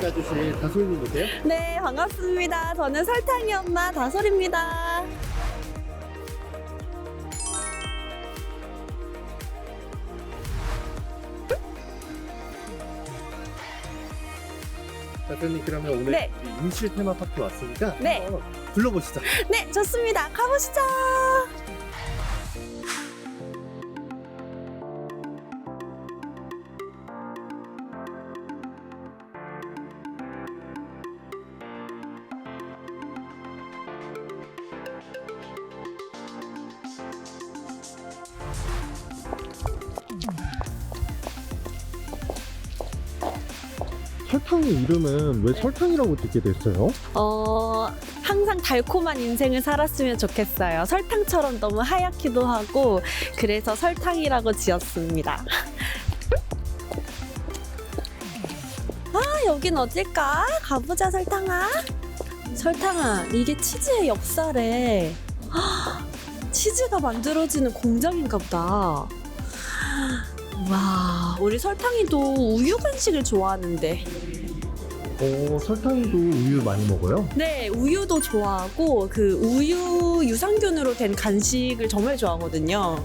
가주신 다솔님이세요? 네, 반갑습니다. 저는 설탕이 엄마 다솔입니다. 다솔님 그러면 오늘 네. 임실 테마파크 왔으니까 네. 한번 둘러보시죠. 네, 좋습니다. 가보시죠. 설탕의 이름은 왜 설탕이라고 짓게 됐어요? 어, 항상 달콤한 인생을 살았으면 좋겠어요. 설탕처럼 너무 하얗기도 하고, 그래서 설탕이라고 지었습니다. 아, 여긴 어딜까? 가보자, 설탕아. 설탕아, 이게 치즈의 역사래. 헉, 치즈가 만들어지는 공장인가 보다. 와, 우리 설탕이도 우유 간식을 좋아하는데. 어, 설탕이도 우유 많이 먹어요? 네, 우유도 좋아하고 그 우유 유산균으로 된 간식을 정말 좋아하거든요.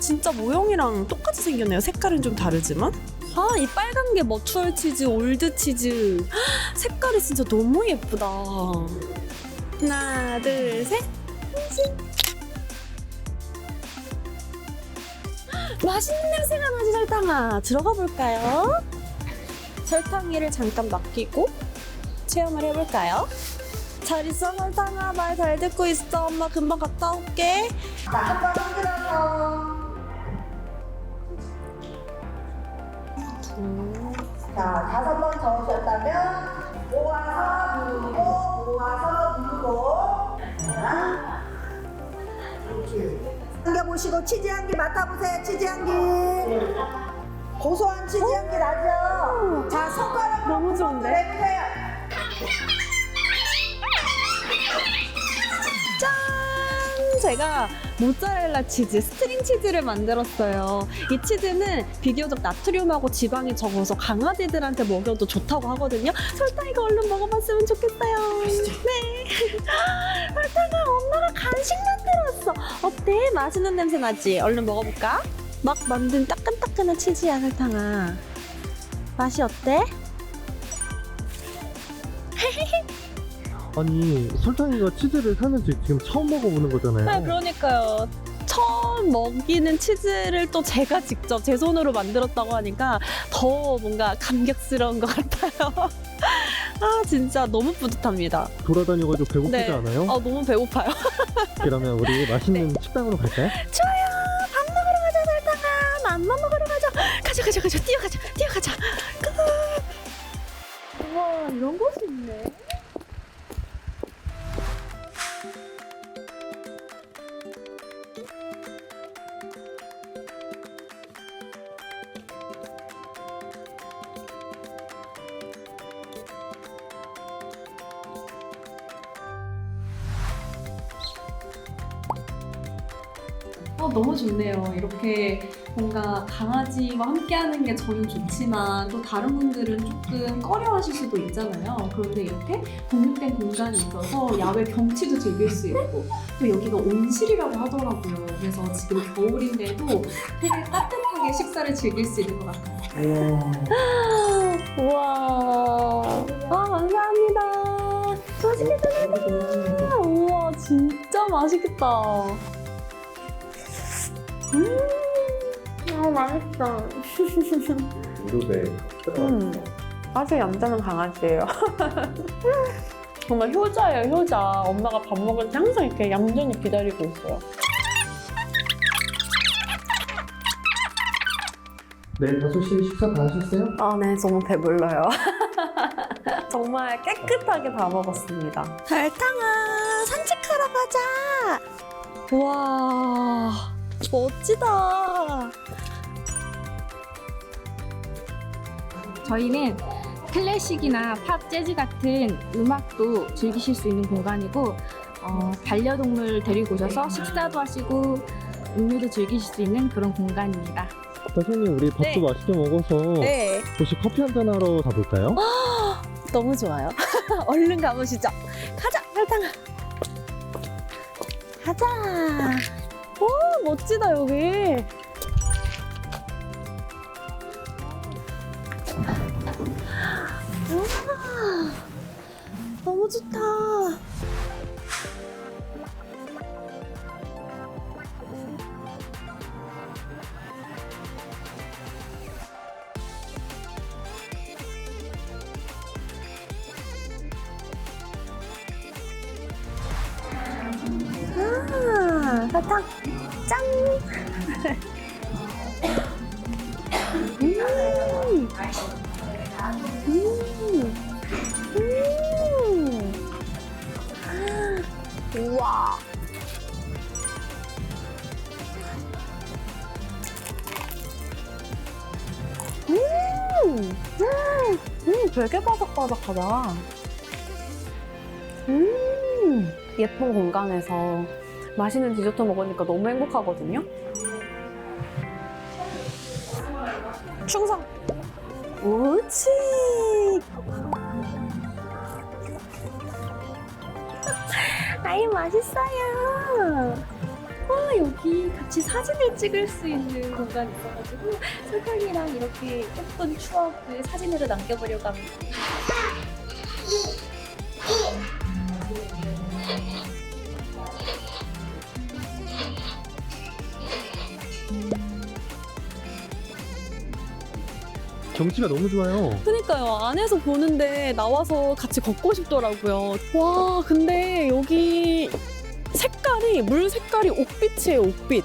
진짜 모형이랑 똑같이 생겼네요. 색깔은 좀 다르지만. 아, 이 빨간 게 머추얼 치즈, 올드 치즈. 헉, 색깔이 진짜 너무 예쁘다. 하나, 둘, 셋. 흠식. 맛있는 냄새가 나지, 설탕아. 들어가 볼까요? 설탕이를 잠깐 맡기고 체험을 해볼까요? 잘 있어 설탕아 말 잘 듣고 있어 엄마 금방 갔다 올게 자, 한번 흔들어서. 자, 다섯 번 저으셨다면, 당겨보시고, 치즈 향기 맡아보세요, 치즈 향기. 고소한 치즈 향기 나죠? 자, 손가락으로 너무 좋은데? 내보세요. 짠 제가 모짜렐라 치즈 스트링 치즈를 만들었어요. 이 치즈는 비교적 나트륨하고 지방이 적어서 강아지들한테 먹여도 좋다고 하거든요. 설탕이가 얼른 먹어봤으면 좋겠어요. 네. 설탕아 엄마가 간식 만들었어. 어때? 맛있는 냄새 나지? 얼른 먹어볼까? 막 만든 따끈따끈한 치즈야 설탕아. 맛이 어때? 아니, 설탕이가 치즈를 살면서 지금 처음 먹어보는 거잖아요. 네, 그러니까요. 처음 먹이는 치즈를 또 제가 직접 제 손으로 만들었다고 하니까 더 뭔가 감격스러운 것 같아요. 아, 진짜 너무 뿌듯합니다. 돌아다녀가지고 배고프지 네. 않아요? 아, 너무 배고파요. 그러면 우리 맛있는 식당으로 갈까요? 좋아요. 밥 먹으러 가자, 설탕아. 맘마 먹으러 가자. 가자, 가자, 가자. 뛰어가자, 뛰어가자. 고! 우와, 이런 곳이 있네. 어, 너무 좋네요. 이렇게 뭔가 강아지와 함께하는 게 저는 좋지만 또 다른 분들은 조금 꺼려하실 수도 있잖아요. 그런데 이렇게 독립된 공간이 있어서 야외 경치도 즐길 수 있고 또 여기가 온실이라고 하더라고요. 그래서 지금 겨울인데도 되게 따뜻하게 식사를 즐길 수 있는 것 같아요. 우와. 아, 감사합니다. 맛있겠다. 우와, 진짜 맛있겠다. 음, 너무 맛있어. 무릎에 음, 아주 얌전한 강아지예요. 정말 효자예요, 효자. 엄마가 밥 먹을 때 항상 이렇게 얌전히 기다리고 있어요. 네, 다섯 시 식사 다 하셨어요? 아, 네, 너무 배불러요. 정말 깨끗하게 다 먹었습니다. 설탕아, 산책하러 가자. 와, 멋지다. 저희는 클래식이나 팝, 재즈 같은 음악도 즐기실 수 있는 공간이고 어, 반려동물 데리고 오셔서 식사도 하시고 음료도 즐기실 수 있는 그런 공간입니다. 다솔님, 우리 밥도 네. 맛있게 먹어서 네. 혹시 커피 한잔 하러 가볼까요? 너무 좋아요. 얼른 가보시죠. 가자, 설탕아. 가자. 오, 멋지다, 여기. 우와, 너무 좋다. 아, 사탕 짱. 음. 음. 음. 우와. 음. 음. 음, 되게 바삭바삭하다. 음. 예쁜 공간에서 맛있는 디저트 먹으니까 너무 행복하거든요. 충성. 옳지. 아이 맛있어요. 와 여기 같이 사진을 찍을 수 있는 공간이 있어가지고 설탕이랑 이렇게 예쁜 추억을 사진으로 남겨보려고 합니다. 경치가 너무 좋아요. 그니까요. 안에서 보는데 나와서 같이 걷고 싶더라고요. 와, 근데 여기 색깔이, 물 색깔이 옥빛이에요, 옥빛.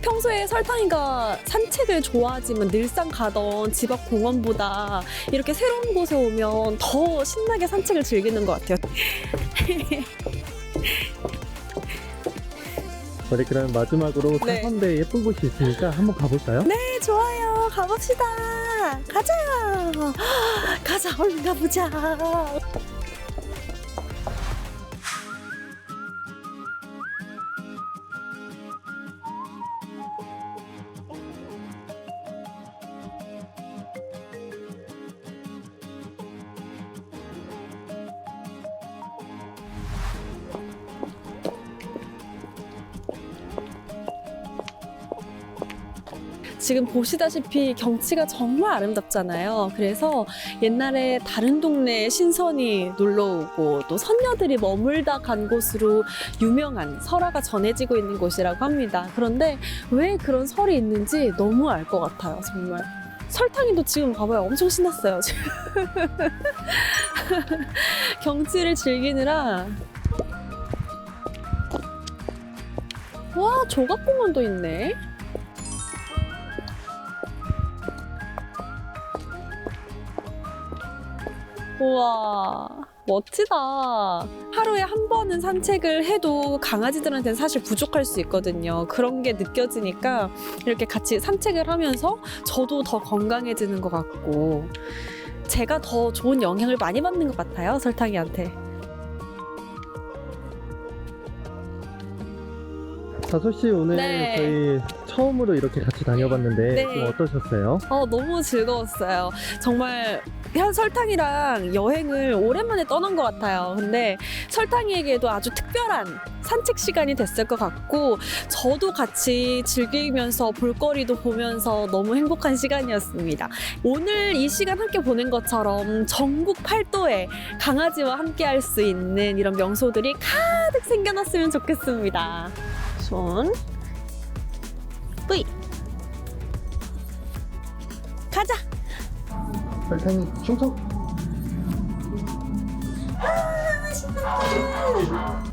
평소에 설탕이가 산책을 좋아하지만 늘상 가던 집 앞 공원보다 이렇게 새로운 곳에 오면 더 신나게 산책을 즐기는 것 같아요. 우리 그럼 마지막으로 네. 사선대 예쁜 곳이 있으니까 한번 가볼까요? 네, 좋아요. 가봅시다. 가자. 가자, 얼른 가보자. 지금 보시다시피 경치가 정말 아름답잖아요. 그래서 옛날에 다른 동네에 신선이 놀러 오고 또 선녀들이 머물다 간 곳으로 유명한 설화가 전해지고 있는 곳이라고 합니다. 그런데 왜 그런 설이 있는지 너무 알 것 같아요, 정말. 설탕이도 지금 봐봐요. 엄청 신났어요. 경치를 즐기느라. 와, 조각공원도 있네. 우와, 멋지다. 하루에 한 번은 산책을 해도 강아지들한테는 사실 부족할 수 있거든요. 그런 게 느껴지니까 이렇게 같이 산책을 하면서 저도 더 건강해지는 것 같고, 제가 더 좋은 영향을 많이 받는 것 같아요, 설탕이한테. 다소 씨 오늘 네. 저희 처음으로 이렇게 같이 다녀봤는데 네. 좀 어떠셨어요? 어, 너무 즐거웠어요. 정말 현 설탕이랑 여행을 오랜만에 떠난 것 같아요. 근데 설탕이에게도 아주 특별한 산책 시간이 됐을 것 같고 저도 같이 즐기면서 볼거리도 보면서 너무 행복한 시간이었습니다. 오늘 이 시간 함께 보낸 것처럼 전국 팔도에 강아지와 함께 할 수 있는 이런 명소들이 가득 생겨났으면 좋겠습니다. 손, 뿌이. 가자! 설탕이 충성! 아, 신난다.